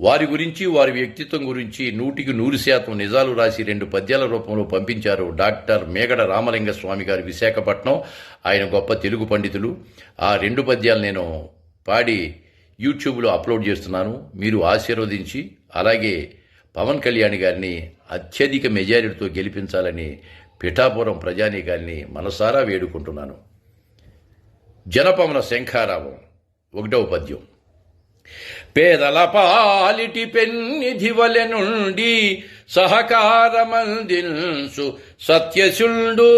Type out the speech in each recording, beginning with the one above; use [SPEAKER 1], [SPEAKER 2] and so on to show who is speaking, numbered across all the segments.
[SPEAKER 1] వారి గురించి వారి వ్యక్తిత్వం గురించి నూటికి నూరు శాతం నిజాలు రాసి రెండు పద్యాల రూపంలో పంపించారు డాక్టర్ మేగడ రామలింగ స్వామి గారు విశాఖపట్నం. ఆయన గొప్ప తెలుగు పండితులు. ఆ రెండు పద్యాలు నేను పాడి యూట్యూబ్లో అప్లోడ్ చేస్తున్నాను. మీరు ఆశీర్వదించి అలాగే పవన్ కళ్యాణ్ గారిని అత్యధిక మెజారిటీతో గెలిపించాలని పిఠాపురం ప్రజానీకాన్ని మనసారా వేడుకుంటున్నాను. జనపమన శంఖారావం ఒకటవ పద్యం. పేదల పాలిటి పెన్నిధివలె నుండి సహకారమందిన్సు సత్యశుండు.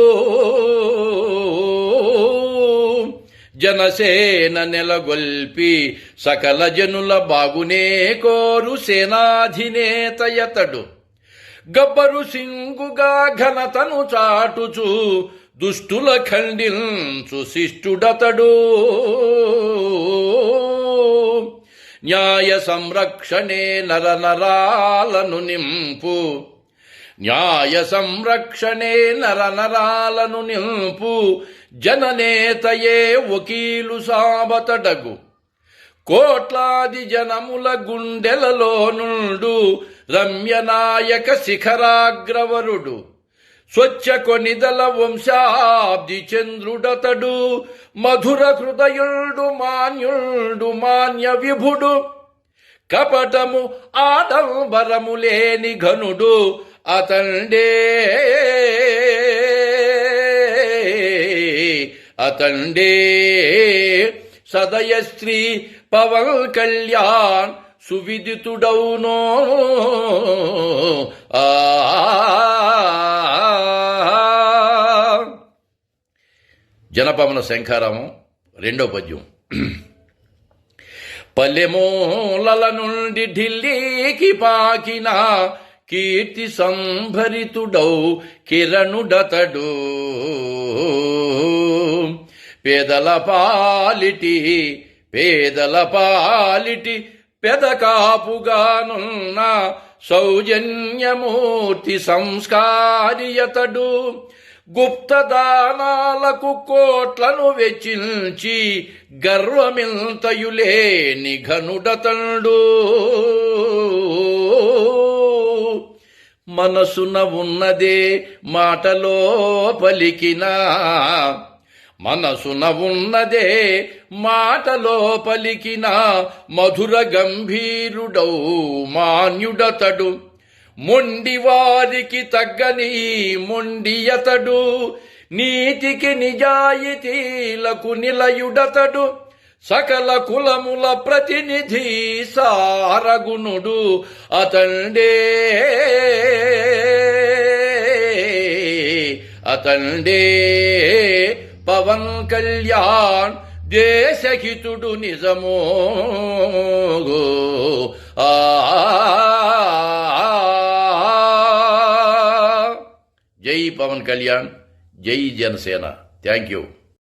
[SPEAKER 1] జనసేన నెలగొల్పి సకల జనుల బాగునే కోరు సేనాధినేతయతడు గబ్బరు సింగుగా ఘనతను చాటుచు దుష్టుల ఖండించు శిష్టుడతడు. న్యాయ సంరక్షణే నర నరాలను నింపు. న్యాయ సంరక్షణే నర నరాలను నింపు. జననేతయే వకీలు సాబతడగు. కోట్లాది జనముల గుండెలలో నుండు రమ్యనాయక శిఖరాగ్రవరుడు. స్వచ్ఛ కొనిదల వంశాబ్ది చంద్రుడతడు మధుర హృదయుడు మాన్యుడు మాన్య విభుడు. కపటము ఆడంబరము లేని ఘనుడు అతండే అతండే సదయశ్రీ పవన్ కళ్యాణ్ సువిదితుడౌనో. ఆ జనపమన శంఖారామం రెండో పద్యం. పల్లెమూలల నుండి ఢిల్లీకి పాకిన కీర్తి సంభరితుడౌ కిరణుడతడు. పేదల పాలిటి పేదల పాలిటి పెదకాపుగానున్న సౌజన్యమూర్తి సంస్కారియతడు గుప్తదానాలకు కోట్లను వెచ్చించి గర్వమింతయులేని ఘనుడతండు మనసున ఉన్నదే మాటలో పలికినా మనసున ఉన్నదే మాటలో పలికిన మధుర గంభీరుడౌ మాన్యుడతడు. మొండివారికి తగ్గని మొండియతడు నీతికి నిజాయితీలకు నిలయుడతడు. సకల కులముల ప్రతినిధి సారగుణుడు అతండే అతండే పవన్ కళ్యాణ్ దేశహితుడు నిజమో. ఆ జై పవన్ కళ్యాణ్ జై జనసేన. Thank you.